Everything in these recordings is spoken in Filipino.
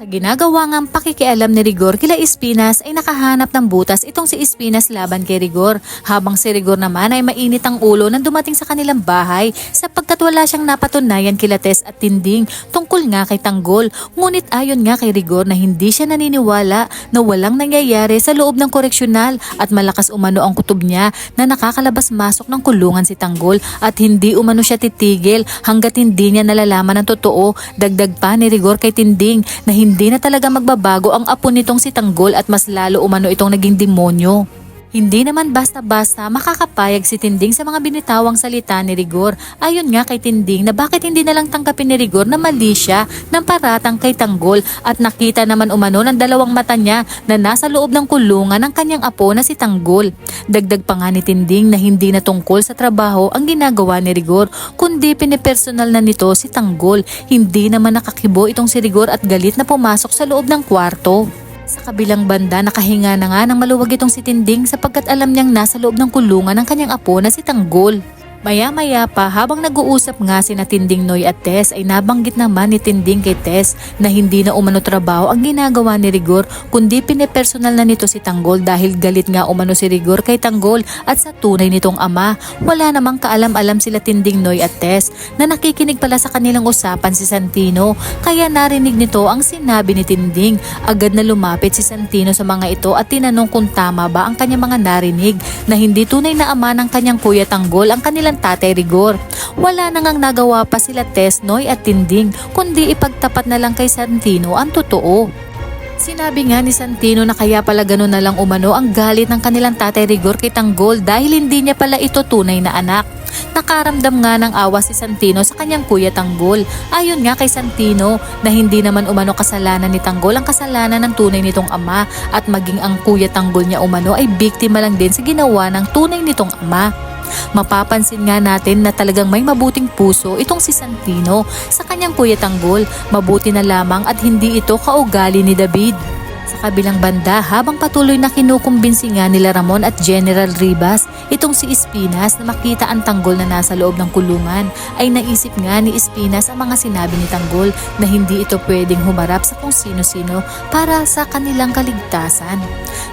Sa ginagawa ngang pakikialam ni Rigor kila Espinas ay nakahanap ng butas itong si Espinas laban kay Rigor habang si Rigor naman ay mainit ang ulo nang dumating sa kanilang bahay sapagkat wala siyang napatunayan kila Tess at Tinding tungkol nga kay Tanggol. Ngunit ayon nga kay Rigor na hindi siya naniniwala na walang nangyayari sa loob ng koreksyonal at malakas umano ang kutob niya na nakakalabas-masok ng kulungan si Tanggol at hindi umano siya titigil hanggat hindi niya nalalaman ang totoo. Dagdag pa ni Rigor kay Tinding na hindi na talaga magbabago ang apo nitong si Tanggol at mas lalo umano itong naging demonyo. Hindi naman basta-basta makakapayag si Tinding sa mga binitawang salita ni Rigor. Ayon nga kay Tinding na bakit hindi na lang tanggapin ni Rigor na mali siya ng paratang kay Tanggol at nakita naman umano ng dalawang mata niya na nasa loob ng kulungan ng kanyang apo na si Tanggol. Dagdag pa nga ni Tinding na hindi na tungkol sa trabaho ang ginagawa ni Rigor kundi pinipersonal na nito si Tanggol. Hindi naman nakakibo itong si Rigor at galit na pumasok sa loob ng kwarto. Sa kabilang banda, nakahinga na nga ng maluwag itong si Tinding sapagkat alam niyang nasa loob ng kulungan ng kanyang apo na si Tanggol. Maya-maya pa habang nag-uusap nga si na Tinding Noy at Tess ay nabanggit naman ni Tinding kay Tess na hindi na umano trabaho ang ginagawa ni Rigor kundi pinepersonal na nito si Tanggol dahil galit nga umano si Rigor kay Tanggol at sa tunay nitong ama. Wala namang kaalam-alam sila Tinding Noy at Tess na nakikinig pala sa kanilang usapan si Santino kaya narinig nito ang sinabi ni Tinding. Agad na lumapit si Santino sa mga ito at tinanong kung tama ba ang kanyang mga narinig na hindi tunay na ama ng kanyang kuya Tanggol ang kanilang tatay Rigor. Wala nang ang nagawa pa sila Tess, Noy at Tinding kundi ipagtapat na lang kay Santino ang totoo. Sinabi nga ni Santino na kaya pala gano'n na lang umano ang galit ng kanilang tatay Rigor kay Tanggol dahil hindi niya pala ito tunay na anak. Nakaramdam nga ng awa si Santino sa kanyang kuya Tanggol. Ayon nga kay Santino na hindi naman umano kasalanan ni Tanggol ang kasalanan ng tunay nitong ama at maging ang kuya Tanggol niya umano ay biktima lang din sa ginawa ng tunay nitong ama. Mapapansin nga natin na talagang may mabuting puso itong si Santino sa kanyang kuya Tanggol. Mabuti na lamang at hindi ito kaugali ni David. Sa kabilang banda, habang patuloy na kinukumbinsi nga nila Ramon at General Ribas, itong si Espinas na makita ang Tanggol na nasa loob ng kulungan, ay naisip nga ni Espinas ang mga sinabi ni Tanggol na hindi ito pwedeng humarap sa kung sino-sino para sa kanilang kaligtasan.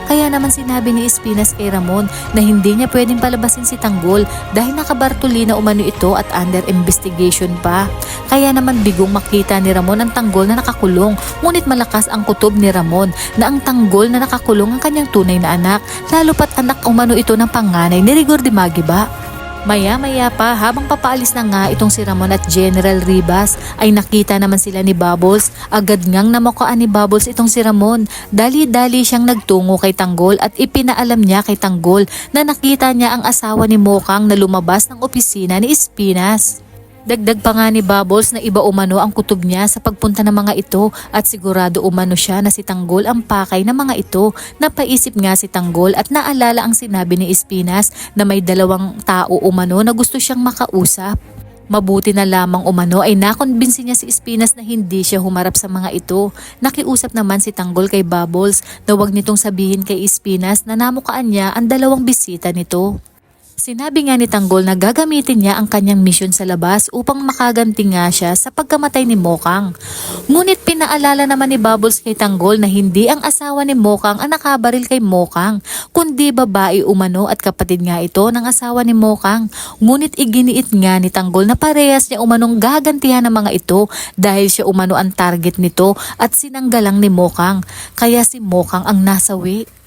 Kaya naman sinabi ni Espinas kay Ramon na hindi niya pwedeng palabasin si Tanggol dahil nakabartuli na umano ito at under investigation pa. Kaya naman bigong makita ni Ramon ang Tanggol na nakakulong ngunit malakas ang kutob ni Ramon na ang Tanggol na nakakulong ang kanyang tunay na anak lalo pat anak umano ito ng panganay ni Rigor de Magiba. Maya-maya pa habang papaalis na nga itong si Ramon at General Ribas ay nakita naman sila ni Bubbles. Agad ngang namukaan ni Bubbles itong si Ramon. Dali-dali siyang nagtungo kay Tanggol at ipinaalam niya kay Tanggol na nakita niya ang asawa ni Mokang na lumabas ng opisina ni Espinas. Dagdag pa nga ni Bubbles na iba umano ang kutob niya sa pagpunta ng mga ito at sigurado umano siya na si Tanggol ang pakay ng mga ito. Napaisip nga si Tanggol at naalala ang sinabi ni Espinas na may dalawang tao umano na gusto siyang makausap. Mabuti na lamang umano ay nakonbinsi niya si Espinas na hindi siya humarap sa mga ito. Nakiusap naman si Tanggol kay Bubbles na wag nitong sabihin kay Espinas na namukaan niya ang dalawang bisita nito. Sinabi nga ni Tanggol na gagamitin niya ang kanyang misyon sa labas upang makaganti nga siya sa pagkamatay ni Mokang. Ngunit pinaalala naman ni Bubbles kay Tanggol na hindi ang asawa ni Mokang ang nakabaril kay Mokang, kundi babae umano at kapatid nga ito ng asawa ni Mokang. Ngunit iginiit nga ni Tanggol na parehas niya umanong gagantihan ng mga ito dahil siya umano ang target nito at sinanggalang ni Mokang. Kaya si Mokang ang nasawi.